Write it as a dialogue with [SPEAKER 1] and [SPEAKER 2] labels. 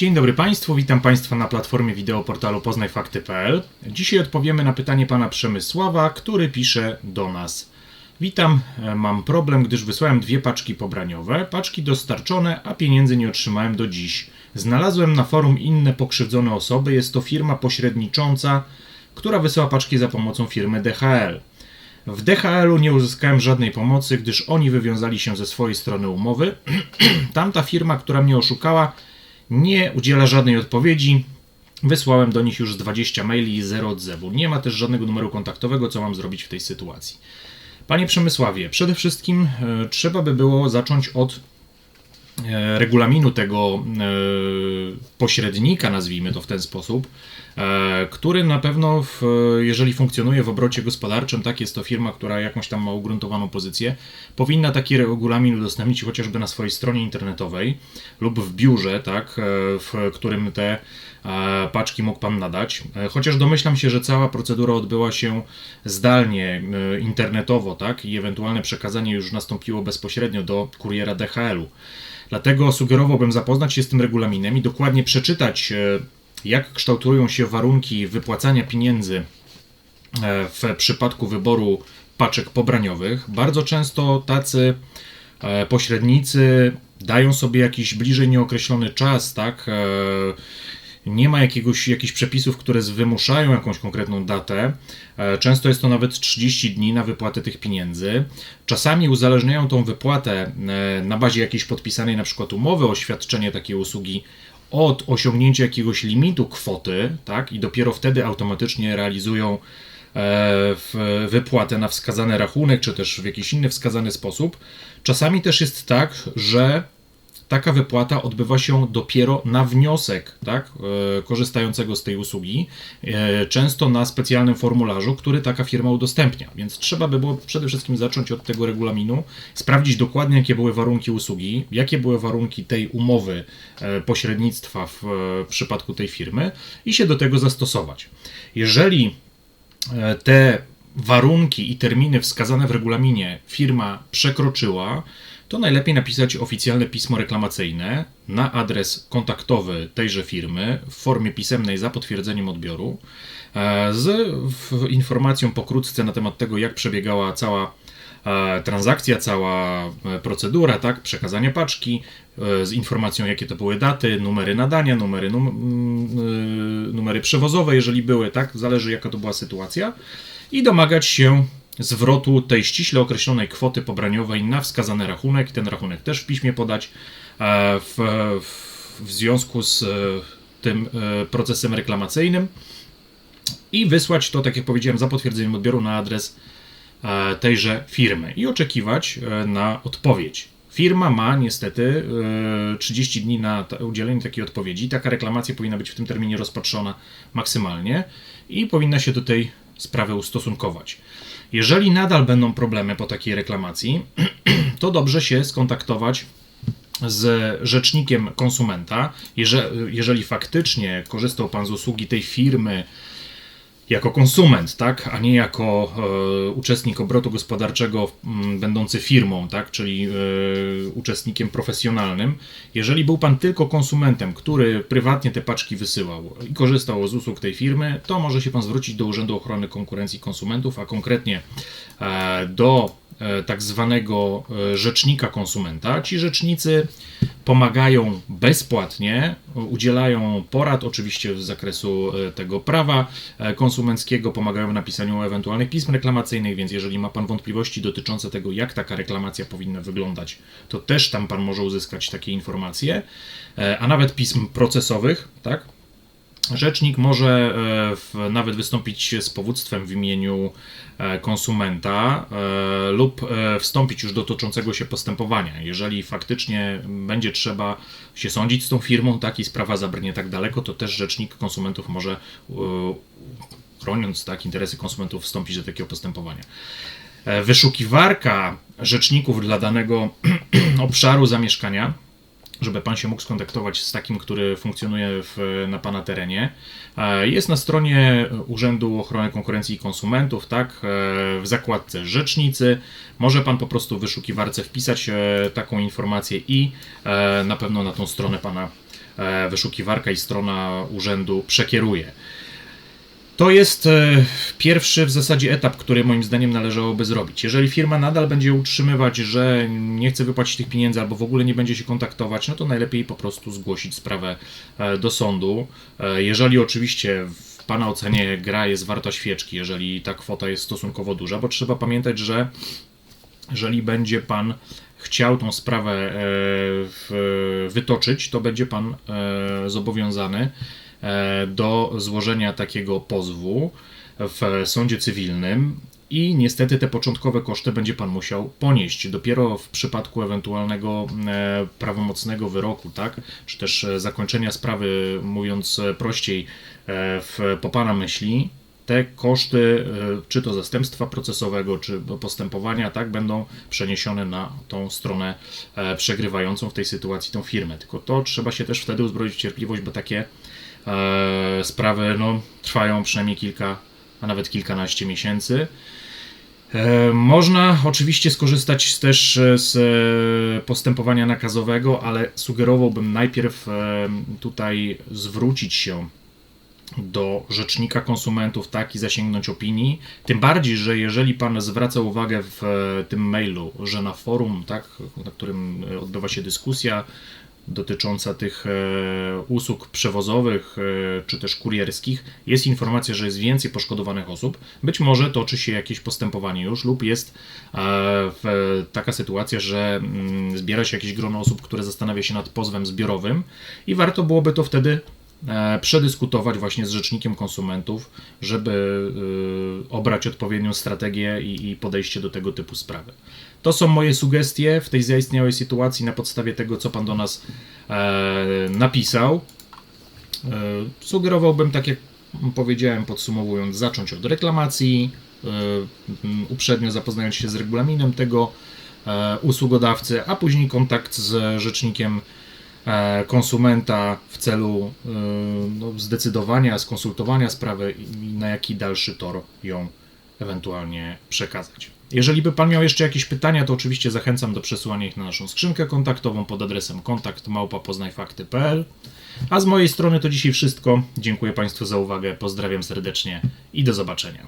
[SPEAKER 1] Dzień dobry Państwu, witam Państwa na platformie wideo portalu poznajfakty.pl. Dzisiaj odpowiemy na pytanie pana Przemysława, który pisze do nas. Witam, e, mam problem, gdyż wysłałem dwie paczki pobraniowe, paczki dostarczone, a pieniędzy nie otrzymałem do dziś. Znalazłem na forum inne pokrzywdzone osoby, jest to firma pośrednicząca, która wysyła paczki za pomocą firmy DHL. W DHL-u nie uzyskałem żadnej pomocy, gdyż oni wywiązali się ze swojej strony umowy. Tamta firma, która mnie oszukała, nie udziela żadnej odpowiedzi. Wysłałem do nich już z 20 maili i zero odzewu. Nie ma też żadnego numeru kontaktowego, co mam zrobić w tej sytuacji. Panie Przemysławie, przede wszystkim e, trzeba by było zacząć od regulaminu tego e, pośrednika, nazwijmy to w ten sposób, e, który na pewno, w, jeżeli funkcjonuje w obrocie gospodarczym, tak jest to firma, która jakąś tam ma ugruntowaną pozycję, powinna taki regulamin udostępnić chociażby na swojej stronie internetowej lub w biurze, tak, e, w którym te e, paczki mógł Pan nadać. E, Chociaż domyślam się, że cała procedura odbyła się zdalnie, e, internetowo, tak, i ewentualne przekazanie już nastąpiło bezpośrednio do kuriera DHL-u. Dlatego sugerowałbym zapoznać się z tym regulaminem i dokładnie przeczytać, e, jak kształtują się warunki wypłacania pieniędzy e, w przypadku wyboru paczek pobraniowych. Bardzo często tacy e, pośrednicy dają sobie jakiś bliżej nieokreślony czas, tak? Nie ma jakiegoś, jakichś przepisów, które wymuszają jakąś konkretną datę. E, Często jest to nawet 30 dni na wypłatę tych pieniędzy. Czasami uzależniają tą wypłatę e, na bazie jakiejś podpisanej na przykład umowy o świadczenie takiej usługi od osiągnięcia jakiegoś limitu kwoty, tak? I dopiero wtedy automatycznie realizują e, w wypłatę na wskazany rachunek, czy też w jakiś inny wskazany sposób. Czasami też jest tak, że taka wypłata odbywa się dopiero na wniosek tak, e, korzystającego z tej usługi, e, często na specjalnym formularzu, który taka firma udostępnia. Więc trzeba by było przede wszystkim zacząć od tego regulaminu, sprawdzić dokładnie, jakie były warunki usługi, jakie były warunki tej umowy e, pośrednictwa w, przypadku tej firmy i się do tego zastosować. Jeżeli te warunki i terminy wskazane w regulaminie firma przekroczyła, to najlepiej napisać oficjalne pismo reklamacyjne na adres kontaktowy tejże firmy w formie pisemnej za potwierdzeniem odbioru e, z informacją pokrótce na temat tego, jak przebiegała cała e, transakcja, cała e, procedura, tak, przekazanie paczki, z informacją, jakie to były daty, numery nadania, numery, num, mm, numery przewozowe, jeżeli były, tak, zależy jaka to była sytuacja, i domagać się zwrotu tej ściśle określonej kwoty pobraniowej na wskazany rachunek. Ten rachunek też w piśmie podać e, w, w, związku z e, tym e, procesem reklamacyjnym i wysłać to, tak jak powiedziałem, za potwierdzeniem odbioru na adres tejże firmy i oczekiwać na odpowiedź. Firma ma niestety e, 30 dni na udzielenie takiej odpowiedzi. Taka reklamacja powinna być w tym terminie rozpatrzona maksymalnie i powinna się do tej sprawy ustosunkować. Jeżeli nadal będą problemy po takiej reklamacji, to dobrze się skontaktować z rzecznikiem konsumenta. Jeżeli faktycznie korzystał Pan z usługi tej firmy jako konsument, tak, a nie jako e, uczestnik obrotu gospodarczego m, będący firmą, tak, czyli e, uczestnikiem profesjonalnym. Jeżeli był Pan tylko konsumentem, który prywatnie te paczki wysyłał i korzystał z usług tej firmy, to może się Pan zwrócić do Urzędu Ochrony Konkurencji i Konsumentów, a konkretnie e, do e, tak zwanego e, rzecznika konsumenta. Ci rzecznicy pomagają bezpłatnie, udzielają porad oczywiście z zakresu e, tego prawa e, konsumenckiego, pomagają w napisaniu ewentualnych pism reklamacyjnych, więc jeżeli ma Pan wątpliwości dotyczące tego, jak taka reklamacja powinna wyglądać, to też tam Pan może uzyskać takie informacje, E, a nawet pism procesowych, tak? Rzecznik może e, nawet wystąpić z powództwem w imieniu e, konsumenta e, lub wstąpić już do toczącego się postępowania. Jeżeli faktycznie będzie trzeba się sądzić z tą firmą, tak i sprawa zabrnie tak daleko, to też rzecznik konsumentów może, chroniąc tak interesy konsumentów, wstąpić do takiego postępowania. Wyszukiwarka rzeczników dla danego obszaru zamieszkania żeby pan się mógł skontaktować z takim, który funkcjonuje w, na pana terenie. E, Jest na stronie Urzędu Ochrony Konkurencji i Konsumentów, tak, e, w zakładce Rzecznicy. Może pan po prostu w wyszukiwarce wpisać e, taką informację i na pewno na tą stronę pana wyszukiwarka i strona urzędu przekieruje. To jest e, pierwszy w zasadzie etap, który moim zdaniem należałoby zrobić. Jeżeli firma nadal będzie utrzymywać, że nie chce wypłacić tych pieniędzy albo w ogóle nie będzie się kontaktować, no to najlepiej po prostu zgłosić sprawę e, do sądu. E, Jeżeli oczywiście w Pana ocenie gra jest warta świeczki, jeżeli ta kwota jest stosunkowo duża, bo trzeba pamiętać, że jeżeli będzie Pan chciał tą sprawę wytoczyć, to będzie Pan zobowiązany do złożenia takiego pozwu w sądzie cywilnym. I niestety te początkowe koszty będzie pan musiał ponieść. Dopiero w przypadku ewentualnego e, prawomocnego wyroku, tak, czy też e, zakończenia sprawy, mówiąc e, prościej, e, w, po pana myśli, te koszty, e, czy to zastępstwa procesowego, czy postępowania, tak, będą przeniesione na tą stronę e, przegrywającą w tej sytuacji tą firmę. Tylko to trzeba się też wtedy uzbroić w cierpliwość, bo takie e, sprawy no, trwają przynajmniej kilka, a nawet kilkanaście miesięcy. E, Można oczywiście skorzystać też e, z e, postępowania nakazowego, ale sugerowałbym najpierw e, tutaj zwrócić się do rzecznika konsumentów, tak i zasięgnąć opinii. Tym bardziej, że jeżeli pan zwraca uwagę w e, tym mailu, że na forum, tak, na którym e, odbywa się dyskusja dotycząca tych e, usług przewozowych e, czy też kurierskich, jest informacja, że jest więcej poszkodowanych osób. Być może toczy się jakieś postępowanie już, lub jest e, taka sytuacja, że mm, zbiera się jakieś grono osób, które zastanawia się nad pozwem zbiorowym i warto byłoby to wtedy przedyskutować właśnie z rzecznikiem konsumentów, żeby obrać odpowiednią strategię i podejście do tego typu sprawy. To są moje sugestie w tej zaistniałej sytuacji na podstawie tego, co Pan do nas e, napisał. E, sugerowałbym, tak jak powiedziałem, podsumowując, zacząć od reklamacji, e, uprzednio zapoznając się z regulaminem tego e, usługodawcy, a później kontakt z rzecznikiem e, konsumenta w celu e, no, zdecydowania, skonsultowania sprawy i na jaki dalszy tor ją ewentualnie przekazać. Jeżeli by Pan miał jeszcze jakieś pytania, to oczywiście zachęcam do przesyłania ich na naszą skrzynkę kontaktową pod adresem kontakt małpa.poznajfakty.pl. A z mojej strony to dzisiaj wszystko. Dziękuję Państwu za uwagę, pozdrawiam serdecznie i do zobaczenia.